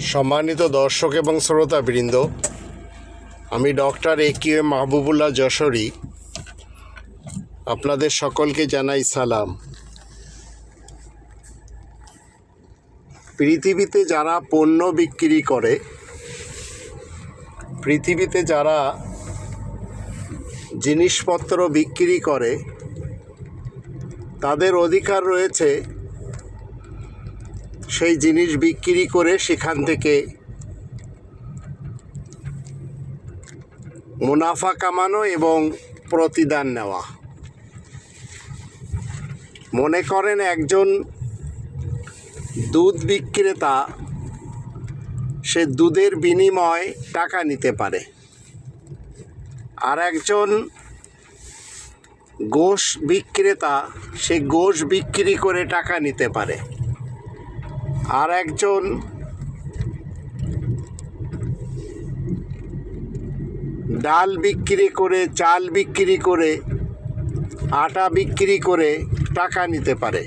সম্মানিত দর্শক এবং শ্রোতাবৃন্দ, আমি doctor A Q M. Mahbubullah Jashori. আপনাদের সকলকে জানাই সালাম। পৃথিবীতে যারা পণ্য বিক্রি করে, পৃথিবীতে যারা জিনিসপত্র বিক্রি করে, তাদের অধিকার রয়েছে সেই জিনিস বিক্রি করে সেখান থেকে মুনাফা কামানো এবং প্রতিদান নেওয়া। মনে করেন একজন দুধ বিক্রেতা, সে দুধের বিনিময় টাকা নিতে পারে। আর একজন গোশ বিক্রেতা, সে গোশ বিক্রি করে টাকা নিতে পারে। আর একজন ডাল বিক্রি করে, চাল বিক্রি করে, আটা বিক্রি করে টাকা নিতে পারে।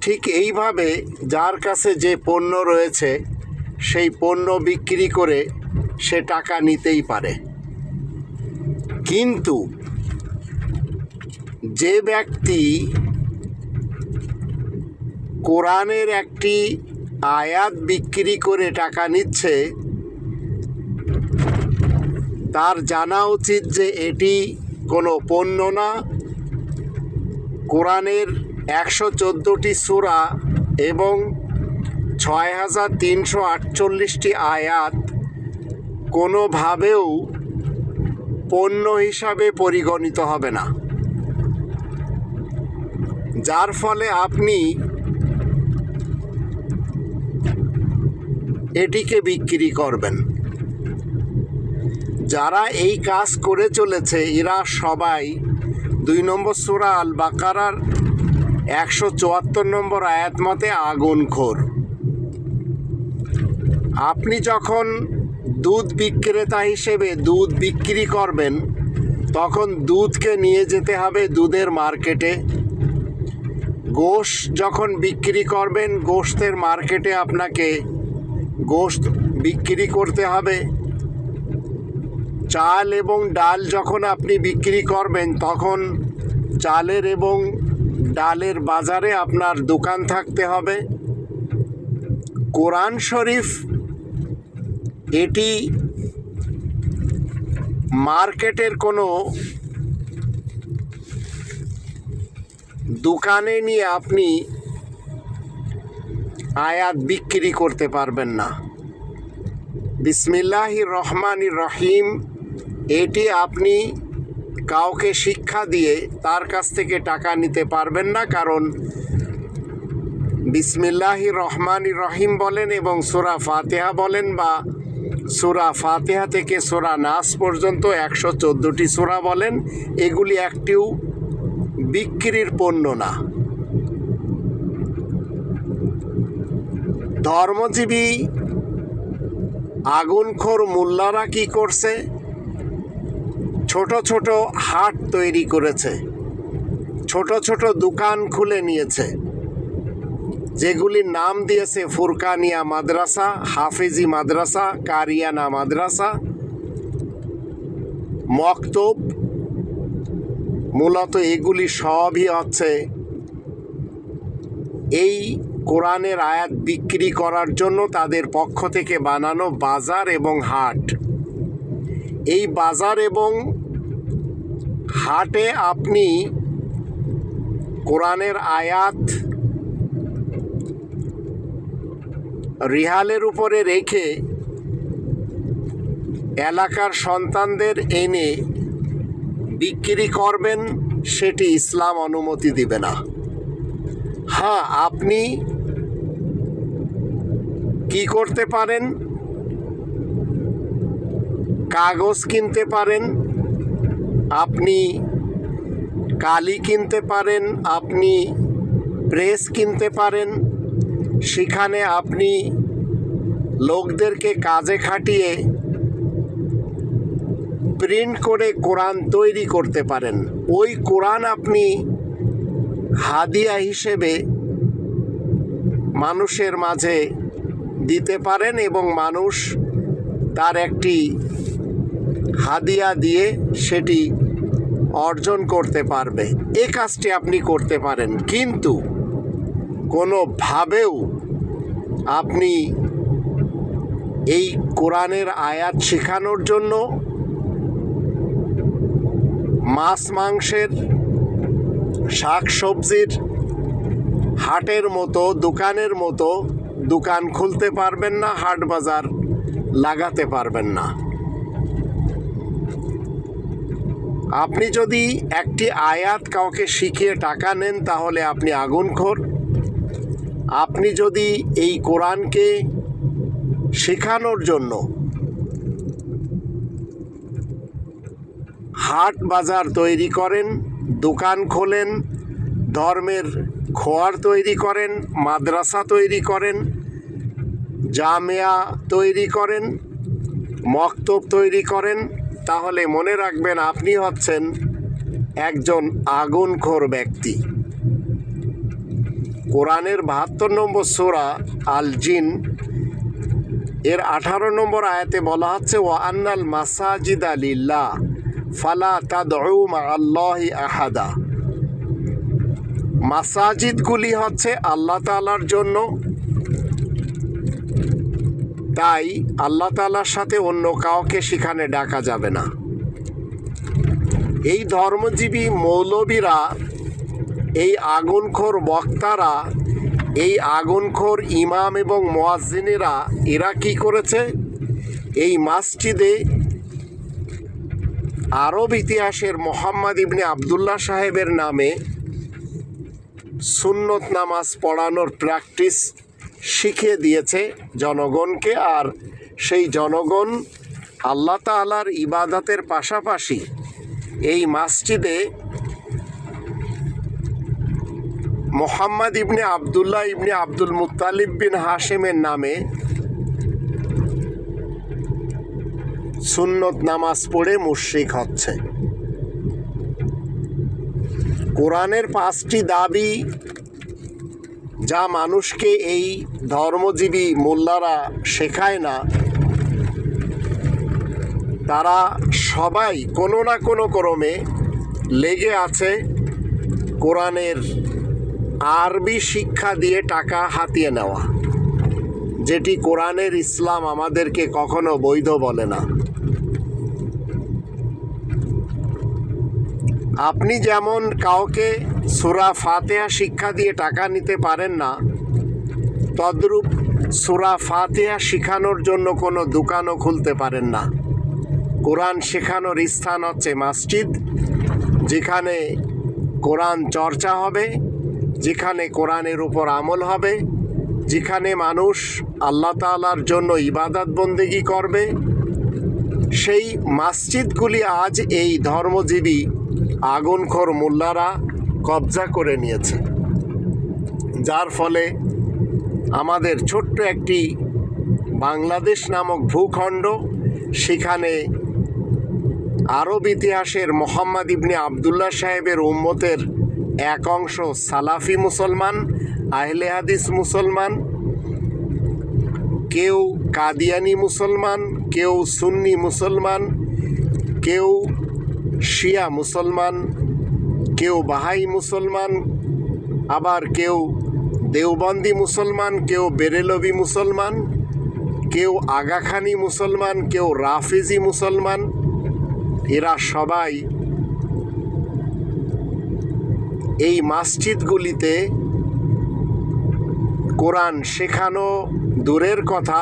ঠিক এইভাবে যার কাছে যে পণ্য রয়েছে, সেই পণ্য বিক্রি করে সে টাকা নিতেই পারে। কিন্তু যে ব্যক্তি কোরআনের একটি আয়াত বিক্রি করে টাকা নিচ্ছে, তার জানা উচিত যে এটি কোনো পণ্য না। কোরআনের একশো চোদ্দোটি সুরা এবং ছয় হাজার তিনশো আটচল্লিশটি আয়াত কোনোভাবেও পণ্য হিসাবে পরিগণিত হবে না। যার ফলে আপনি এটিকে বিক্রি করবেন। যারা এই কাজ করে চলেছে, এরা সবাই দুই নম্বর সুরা আল বাকারার একশো চুয়াত্তর নম্বর আয়াত মতে আগুনখোর আপনি যখন দুধ বিক্রেতা হিসেবে দুধ বিক্রি করবেন, তখন দুধকে নিয়ে যেতে হবে দুধের মার্কেটে। গোশ যখন বিক্রি করবেন, গোশতের মার্কেটে আপনাকে গোশত বিক্রি করতে হবে। চাল এবং ডাল যখন আপনি বিক্রি করবেন, তখন চালের এবং ডালের বাজারে আপনার দোকান থাকতে হবে। কোরআন শরীফ এটি মার্কেটের কোনো দোকানে নিয়ে আপনি আয়াত বিক্রি করতে পারবেন না। বিসমিল্লাহ রহমান রহিম, এটি আপনি কাউকে শিক্ষা দিয়ে তার কাছ থেকে টাকা নিতে পারবেন না, কারণ বিসমিল্লাহ রহমান রহিম বলেন এবং সোরা ফাতেহা বলেন বা সোরা ফাতেহা থেকে সোরা নাস পর্যন্ত একশো চোদ্দোটি সোরা বলেন, এগুলি একটিও বিক্রির পণ্য না। ধর্মজীবী আগুনখোর মোল্লারা কি করছে? ছোট ছোট হাট তৈরি করেছে। ছোট ছোট দোকান খুলে নিয়েছে। যেগুলির নাম দিয়েছে ফুরকানিয়া মাদ্রাসা, হাফেজি মাদ্রাসা, কারিয়ানা মাদ্রাসা। মক্তব মূলত এগুলি সবই হচ্ছে এই কোরআনের আয়াত বিক্রি করার জন্য তাদের পক্ষ থেকে বানানো বাজার এবং হাট। এই বাজার এবং হাটে আপনি কোরআনের আয়াত রিহালের উপরে রেখে এলাকার সন্তানদের এনে বিক্রি করবেন, সেটি ইসলাম অনুমতি দিবে না। হ্যাঁ আপনি কি করতে পারেন? কাগজ কিনতে পারেন। আপনি কালি কিনতে পারেন, আপনি প্রেস কিনতে পারেন। সেখানে আপনি লোকদেরকে কাজে খাটিয়ে প্রিন্ট করে কোরআন তৈরি করতে পারেন। ওই কোরআন আপনি হাদিয়া হিসেবে মানুষের মাঝে দিতে পারেন এবং মানুষ তার একটি হাদিয়া দিয়ে সেটি অর্জন করতে পারবে। এ কাজটি আপনি করতে পারেন। কিন্তু কোনোভাবেও আপনি এই কোরআনের আয়াত শেখানোর জন্য মাছ, মাংসের, শাক সবজির হাটের মতো, দোকানের মতো দোকান খুলতে পারবেন না, হাট বাজার লাগাতে পারবেন না। আপনি যদি একটি আয়াত কাউকে শিখিয়ে টাকা নেন, তাহলে আপনি আগুনখোর আপনি যদি এই কোরআনকে শেখানোর জন্য হাট বাজার তৈরি করেন, দোকান খোলেন, ধর্মের খোয়ার তৈরি করেন, মাদ্রাসা তৈরি করেন, জামিয়া তৈরি করেন, মক্তব তৈরি করেন। তাহলে মনে রাখবেন আপনি হচ্ছেন একজন আগুনখোর ব্যক্তি। কোরআনের বাহাত্তর নম্বর সোরা আল জিন এর আঠারো নম্বর আয়াতে বলা হচ্ছে ও আন্নাল মাসাজিদ আলিল্লাহ ফালা তাদউ মা আল্লাহি আহাদা। মাসাজিদগুলি হচ্ছে আল্লাহ তাআলার জন্য। তাই আল্লাহ তাআলার সাথে অন্য কাউকে সেখানে ডাকা যাবে না। এই ধর্মজীবী মৌলবীরা, এই আগুনখোর বক্তারা, এই আগুনখোর ইমাম এবং মোয়াজ্জিনেরা, এরা কি করেছে? এই মাসজিদে আরব ইতিহাসের মোহাম্মদ ইবনে আবদুল্লাহ সাহেবের নামে সুন্নত নামাজ পড়ানোর প্র্যাকটিস শিখিয়ে দিয়েছে জনগণকে আর সেই জনগণ আল্লাহ তাআলার ইবাদতের পাশাপাশি এই মসজিদে Muhammad ibn Abdullah ibn Abdul Muttalib bin হাশেমের নামে সুন্নত নামাজ পড়ে মুশরিক হচ্ছে। কোরআনের পাঁচটি দাবি যা মানুষকে এই ধর্মজীবী মোল্লারা শেখায় না, তারা সবাই কোনো না কোনো ক্রমে লেগে আছে কোরআনের আরবি শিক্ষা দিয়ে টাকা হাতিয়ে নেওয়া, যেটি কোরআনের ইসলাম আমাদেরকে কখনো বৈধ বলে না। আপনি যেমন কাউকে সুরা ফাতেহা শিক্ষা দিয়ে টাকা নিতে পারেন না, তদ্রূপ সুরা ফাতেহা শেখানোর জন্য কোনো দোকানও খুলতে পারেন না। কোরআন শেখানোর স্থান হচ্ছে মসজিদ, যেখানে কোরআন চর্চা হবে, যেখানে কোরআনের উপর আমল হবে, যেখানে মানুষ আল্লাহ তাআলার জন্য ইবাদত বন্দেগি করবে। সেই মসজিদগুলি আজ এই ধর্মজীবী আগুনখোর মোল্লারা কবজা করে নিয়েছে। যার ফলে আমাদের ছোট্ট একটি বাংলাদেশ নামক ভূখণ্ড, সেখানে আরব ইতিহাসের মোহাম্মদ ইবনে আবদুল্লাহ সাহেবের উম্মতের এক অংশ সালাফি মুসলমান, আহলে হাদিস মুসলমান, কেউ কাদিয়ানি মুসলমান, কেউ সুন্নি মুসলমান, কেউ শিয়া মুসলমান, কেউ বাহাই মুসলমান, আবার কেউ দেওবন্দি মুসলমান, কেউ বেরেলবি মুসলমান, কেউ আগাখানি মুসলমান, কেউ রাফিজি মুসলমান, এরা সবাই এই মসজিদগুলিতে কোরআন শেখানো দূরের কথা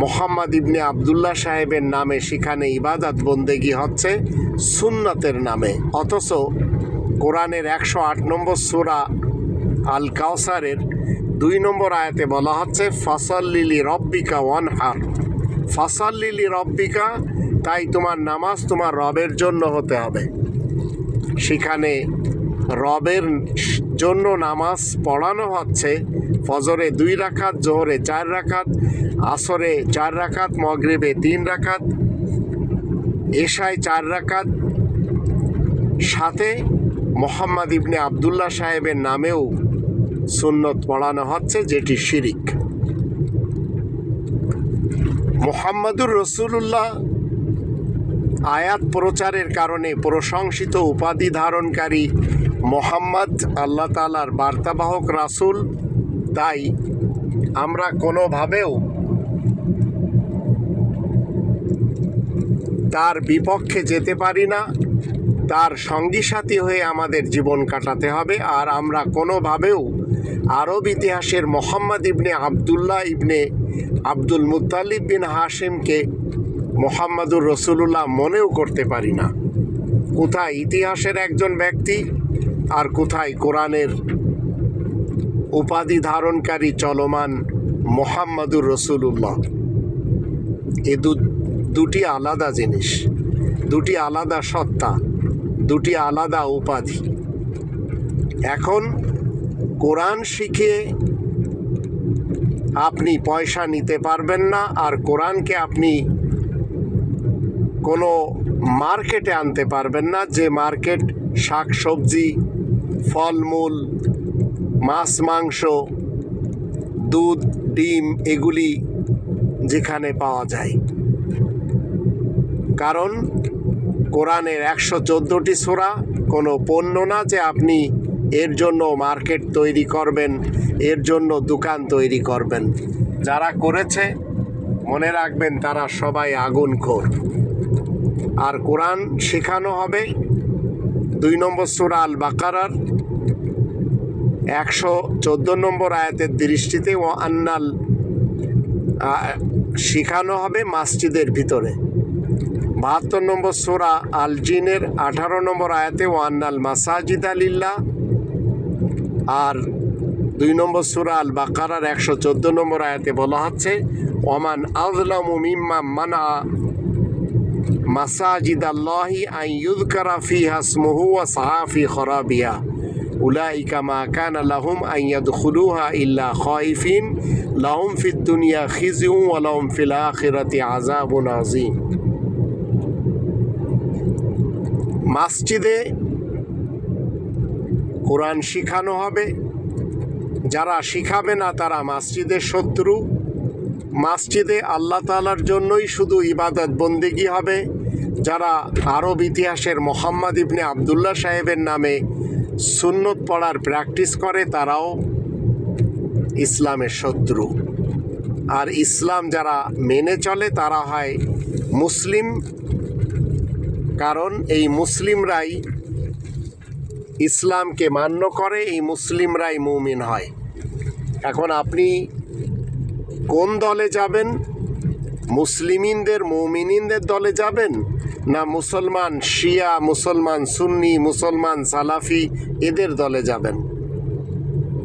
মোহাম্মদ ইবনে আবদুল্লাহ সাহেবের নামে সেখানে ইবাদত বন্দেগি হচ্ছে সুন্নতের নামে। অথচ কোরআনের একশো আট নম্বর সুরা আল কাউসারের দুই নম্বর আয়াতে বলা হচ্ছে ফসল লিলি রব্বিকা ওয়ান হার ফসল লিলি রব্বিকা, তাই তোমার নামাজ তোমার রবের জন্য হতে হবে। সেখানে রবের জন্য নামাজ পড়ানো হচ্ছে ফজরে দুই রাখাত জোহরে চার রাখাত আসরে চার রাখাত মগরিবে তিন রাখাত এশায় চার রাখাত সাথে মোহাম্মদ ইবনে আবদুল্লাহ সাহেবের নামেও সুন্নত পড়ানো হচ্ছে, যেটি শিরিক। মোহাম্মদুর রসুল্লাহ আয়াত প্রচারের কারণে প্রশংসিত উপাধি ধারণকারী মোহাম্মদ আল্লাহ তালার বার্তাবাহক রাসূল তাই আমরা কোনোভাবেও তার বিপক্ষে যেতে পারি না, তার সঙ্গী সাথী হয়ে আমাদের জীবন কাটাতে হবে, আর আমরা কোনোভাবেও আরব ইতিহাসের Mohammad ibn Abdullah ibn Abdul Muttalib বিন হাশিমকে মোহাম্মদুর রসুল্লাহ মনেও করতে পারি না। কোথায় ইতিহাসের একজন ব্যক্তি আর কোথায় কোরআনের উপাধি ধারণকারী চলমান মোহাম্মদুর রসুল্লাহ এ দুটি আলাদা জিনিস, দুটি আলাদা সত্তা, দুটি আলাদা উপাধি। এখন কোরআন শিখে আপনি পয়সা নিতে পারবেন না আর কোরআনকে আপনি কোনো মার্কেটে আনতে পারবেন না, যে মার্কেট শাক সবজি ফলমূল মাছ, মাংস, দুধ, ডিম এগুলি যেখানে পাওয়া যায়। কারণ কোরআনের একশো চোদ্দোটি সোরা, কোনো পণ্য না যে আপনি এর জন্য মার্কেট তৈরি করবেন, এর জন্য দোকান তৈরি করবেন। যারা করেছে, মনে রাখবেন তারা সবাই আগুনখোর আর কোরআন শেখানো হবে দুই নম্বর সুরা আল বাকারার একশো চোদ্দ নম্বর আয়াতের দৃষ্টিতে ও আন্নাল শেখানো হবে মাসজিদের ভিতরে। বাহাত্তর নম্বর সোরা আল জিনের আঠারো নম্বর আয়াতে ও আন্নাল মাসাজিদ আলিল্লাহ আর দুই নম্বর সুরা আল বাকারার একশো চোদ্দ নম্বর আয়াতে বলা হচ্ছে, ওমান আজলাম মিম্মা মানা মাসাজিদ আল্লাহি আই ইউদকারা ফিহা স্মুহু ওয়া সাহাফি খরাবিয়া উলাইকা মা কানা লাহুম কোরআন শিখানো হবে। যারা শিখাবে না তারা মসজিদের শত্রু। মসজিদে আল্লাহ তালার জন্যই শুধু ইবাদত বন্দিগি হবে। যারা আরব ইতিহাসের মোহাম্মদ ইবনে আবদুল্লাহ সাহেবের নামে সুন্নত পড়ার প্র্যাকটিস করে, তারাও ইসলামের শত্রু। আর ইসলাম যারা মেনে চলে, তারা হয় মুসলিম। কারণ এই মুসলিমরাই ইসলামকে মান্য করে, এই মুসলিমরাই মুমিন হয়। এখন আপনি কোন দলে যাবেন? মুসলিমিনদের, মৌমিনিনদের দলে যাবেন? না মুসলমান, শিয়া, মুসলমান, সুন্নি, মুসলমান, সালাফি, এদের দলে যাবেন।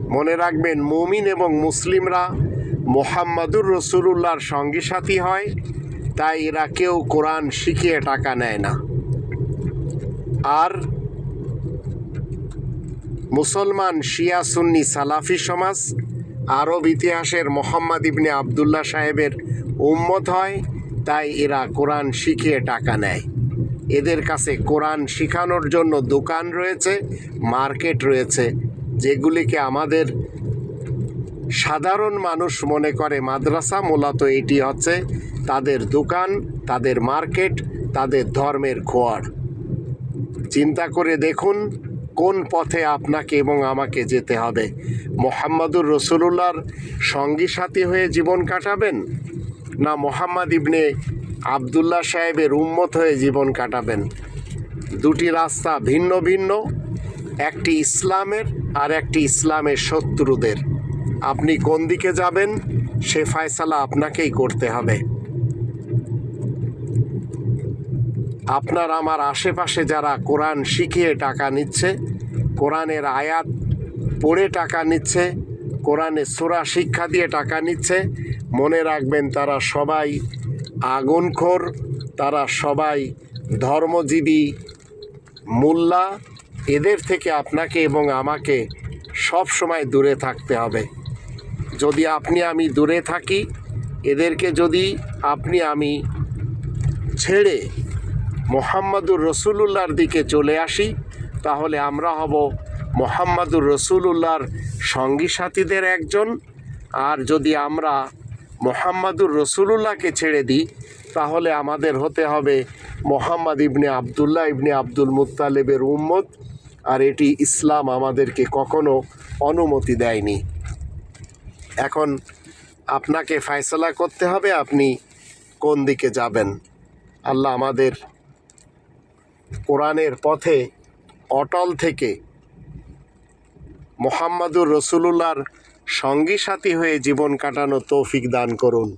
মনে রাখবেন, মুমিন এবং মুসলিমরা মোহাম্মদুর রসুলুল্লাহর সঙ্গী সাথী হয়, তাই এরা কেউ কোরআন শিখিয়ে টাকা নেয় না। আর মুসলমান, শিয়া, সুন্নি, সালাফি সমাজ, আরব ইতিহাসের মোহাম্মদ ইবনে আবদুল্লাহ সাহেবের উম্মত হয় তাই এরা কোরআন শিখিয়ে টাকা নেয়। এদের কাছে কোরআন শিখানোর জন্য দোকান রয়েছে, মার্কেট রয়েছে, যেগুলিকে আমাদের সাধারণ মানুষ মনে করে মাদ্রাসা, মূলত এটি হচ্ছে তাদের দোকান, তাদের মার্কেট, তাদের ধর্মের খোয়ার। চিন্তা করে দেখুন কোন পথে আপনাকে এবং আমাকে যেতে হবে। মোহাম্মদুর রসুলুল্লাহর সঙ্গী সাথী হয়ে জীবন কাটাবেন? না মোহাম্মদ ইবনে আবদুল্লাহ সাহেবের উম্মত হয়ে জীবন কাটাবেন। দুটি রাস্তা ভিন্ন ভিন্ন, একটি ইসলামের আর একটি ইসলামের শত্রুদের। আপনি কোন দিকে যাবেন, সে ফয়সালা আপনাকেই করতে হবে। আপনার আমার আশেপাশে যারা কোরআন শিখিয়ে টাকা নিচ্ছে, কোরআনের আয়াত পড়ে টাকা নিচ্ছে কোরআনে সোরা শিক্ষা দিয়ে টাকা নিচ্ছে। মনে রাখবেন তারা সবাই আগুনখোর, তারা সবাই ধর্মজীবী, মোল্লা। এদের থেকে আপনাকে এবং আমাকে সব সময় দূরে থাকতে হবে। যদি আপনি আমি দূরে থাকি, এদেরকে যদি আপনি আমি ছেড়ে মোহাম্মদুর রসুলুল্লাহর দিকে চলে আসি, তাহলে আমরা হব মোহাম্মদুর রসুল্লাহর সঙ্গী সাথীদের একজন। আর যদি আমরা মোহাম্মদুর রসুলুল্লাহকে ছেড়ে দিই, তাহলে আমাদের হতে হবে Mohammad ibn Abdullah ibn Abdul মুত্তালেবের উম্মত। আর এটি ইসলাম আমাদেরকে কখনো অনুমতি দেয়নি। এখন আপনাকে ফয়সলা করতে হবে, আপনি কোন দিকে যাবেন? আল্লাহ আমাদের কোরআনের পথে অটল থেকে মোহাম্মদুর রসুলুল্লাহর সঙ্গী সাথী হয়ে জীবন কাটানো তৌফিক দান করুন।